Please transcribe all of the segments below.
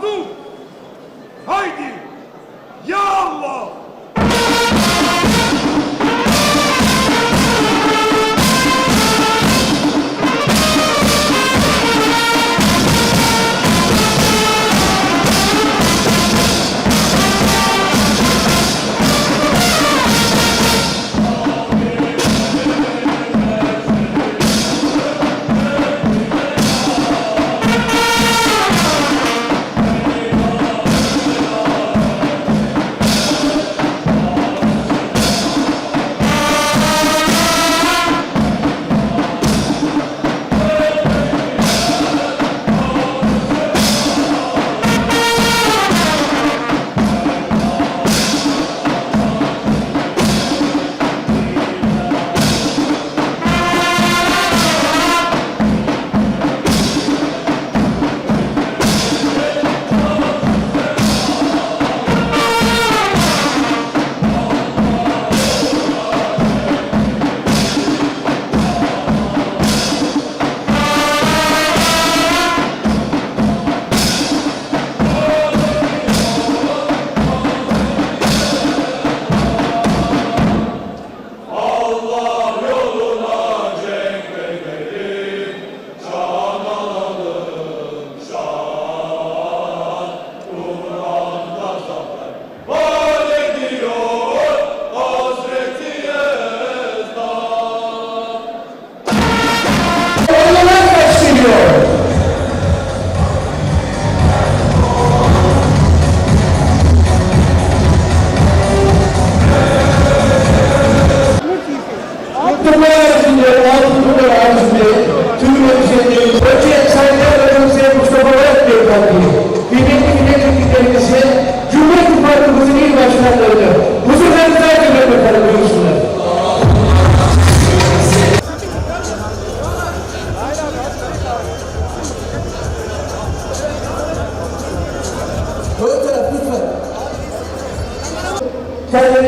Arthur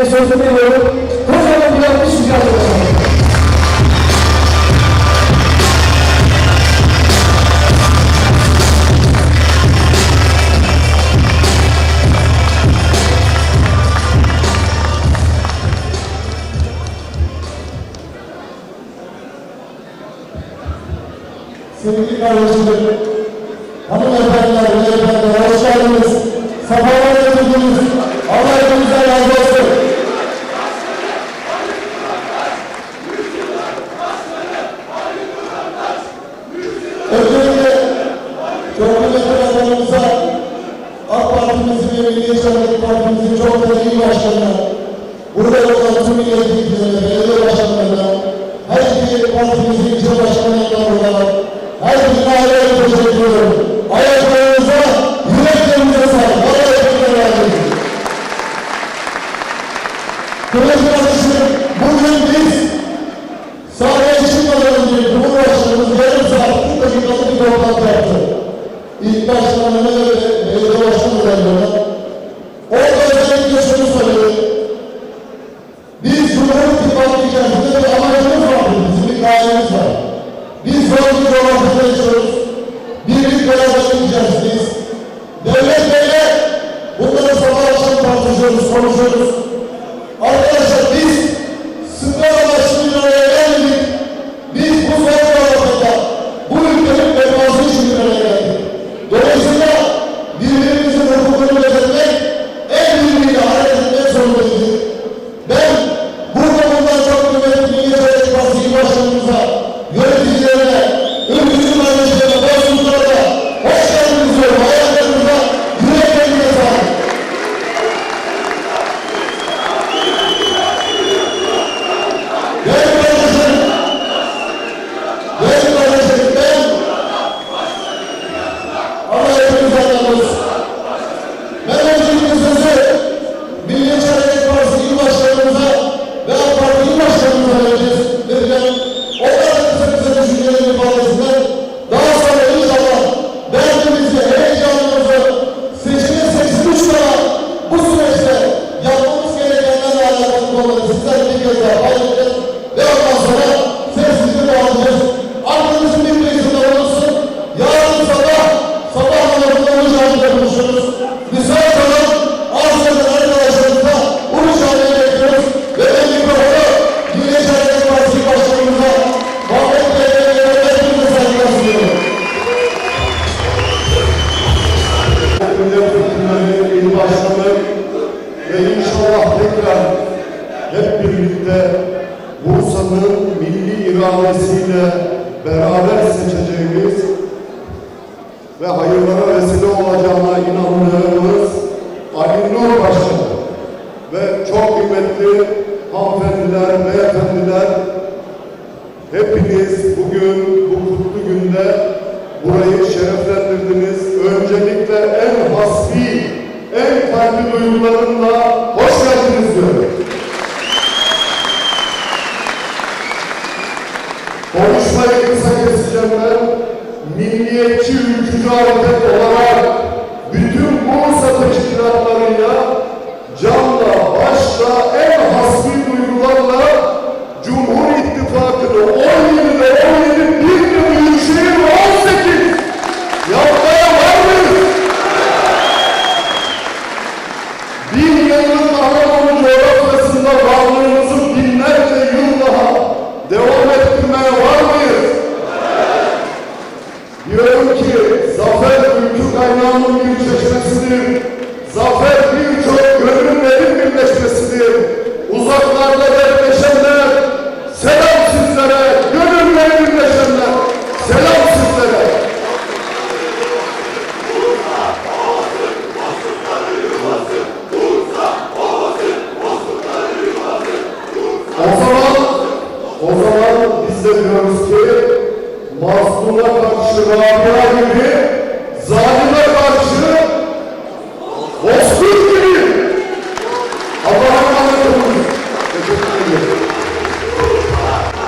diye söz veriyorum. Kocaman bir yanlış rica ederim. Sevgili kardeşlerim, hanımefendiler, beyefendiler, hoş geldiniz. Sabahlar getirdiniz. Allah hepimize razı olsun. hayırlara vesile olacağına inandığımız Ali Nur Paşa ve çok kıymetli hanımefendiler, beyefendiler hepiniz bugün bu kutlu günde burayı şereflendirdiniz. Öncelikle en hasbi, en kalbi duygularımla hoş geldiniz diyorum. Konuşmayı kısa keseceğim ben milliyetçi ülkücü hareket olarak bütün bu satıcı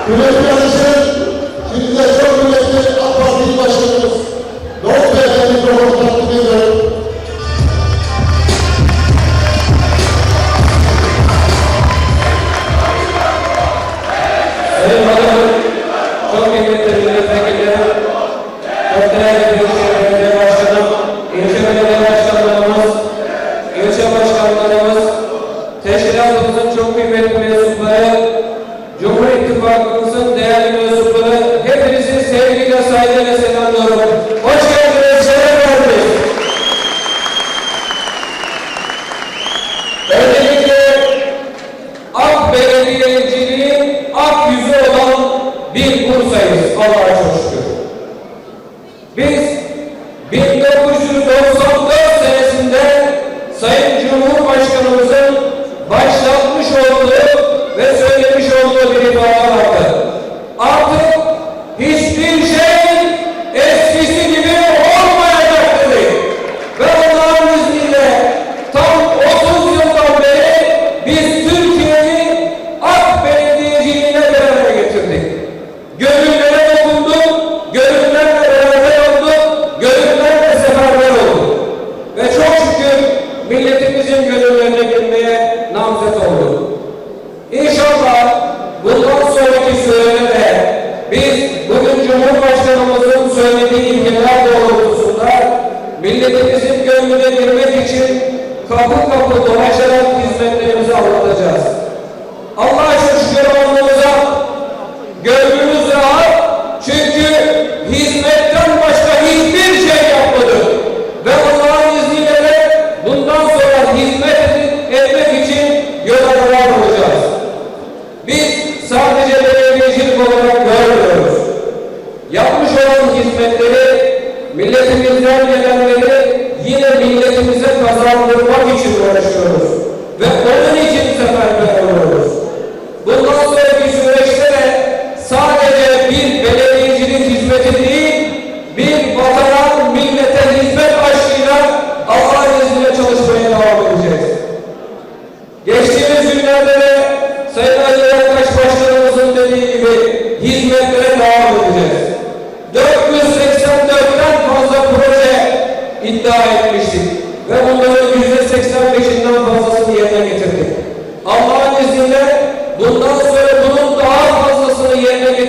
Güneş Yarışır, şimdi de çok güneşli AK Parti Başkanımız ಸೇವೆಗೆ ಸಾಧ್ಯ ಸೇವೆ çözmek için kapı kapı dolaşarak hizmetlerimizi anlatacağız. Allah'a şükür olsun.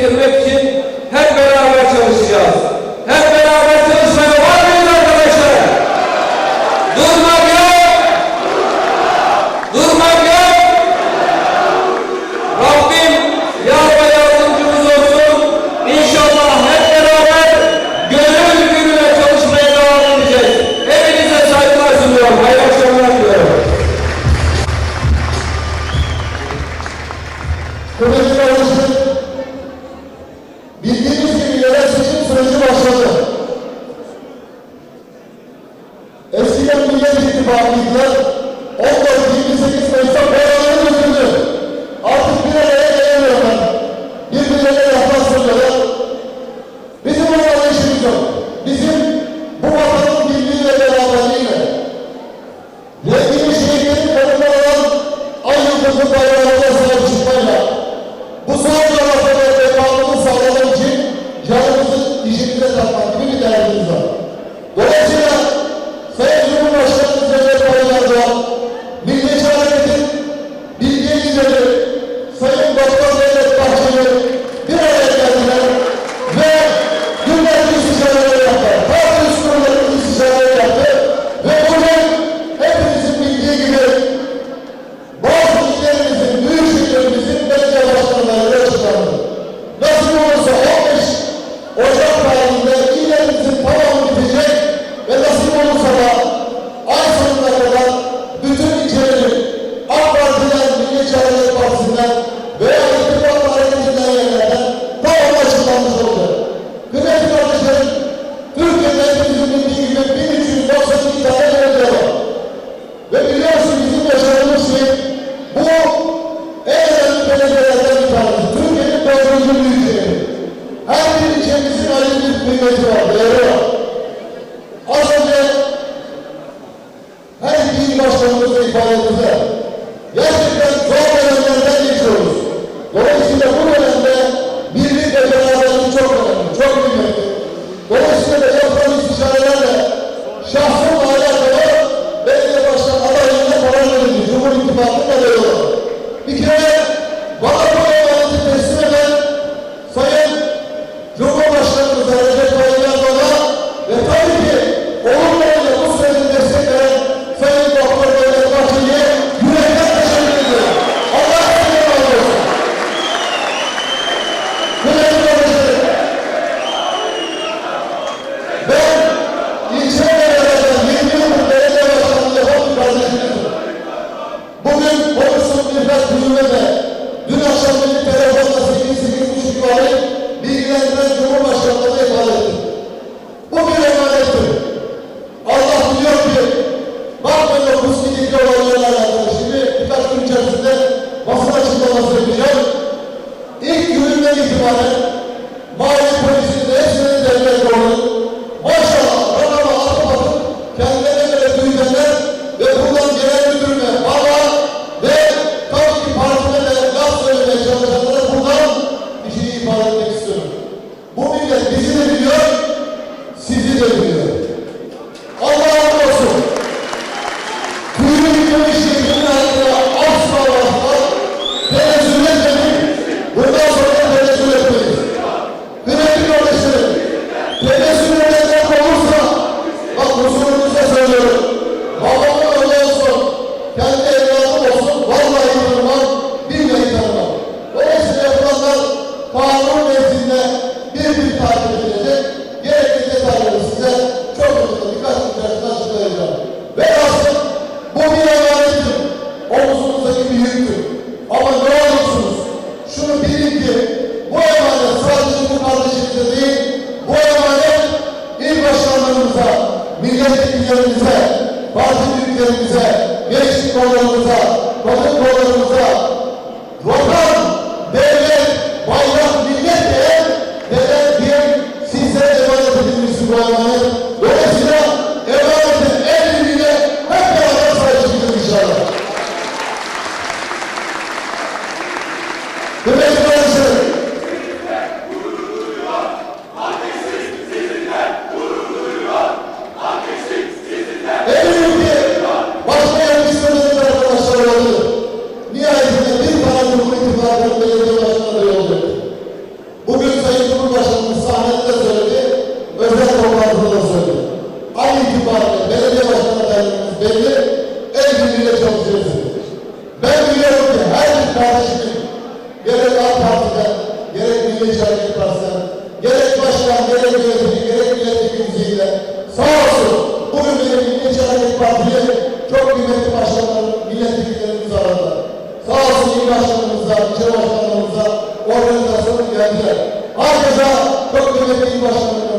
pervertido. Bildiğiniz gibi yerel seçim süreci başladı. Eskiden Millet İttifakı'ydılar, Jesus. Glória a büyüklerimize, bazı büyüklerimize, gençlik kollarımıza, kadın kollarımıza, vatan başkanımıza, ilçe başkanımıza organizasyon. Ayrıca çok kıymetli başkanımıza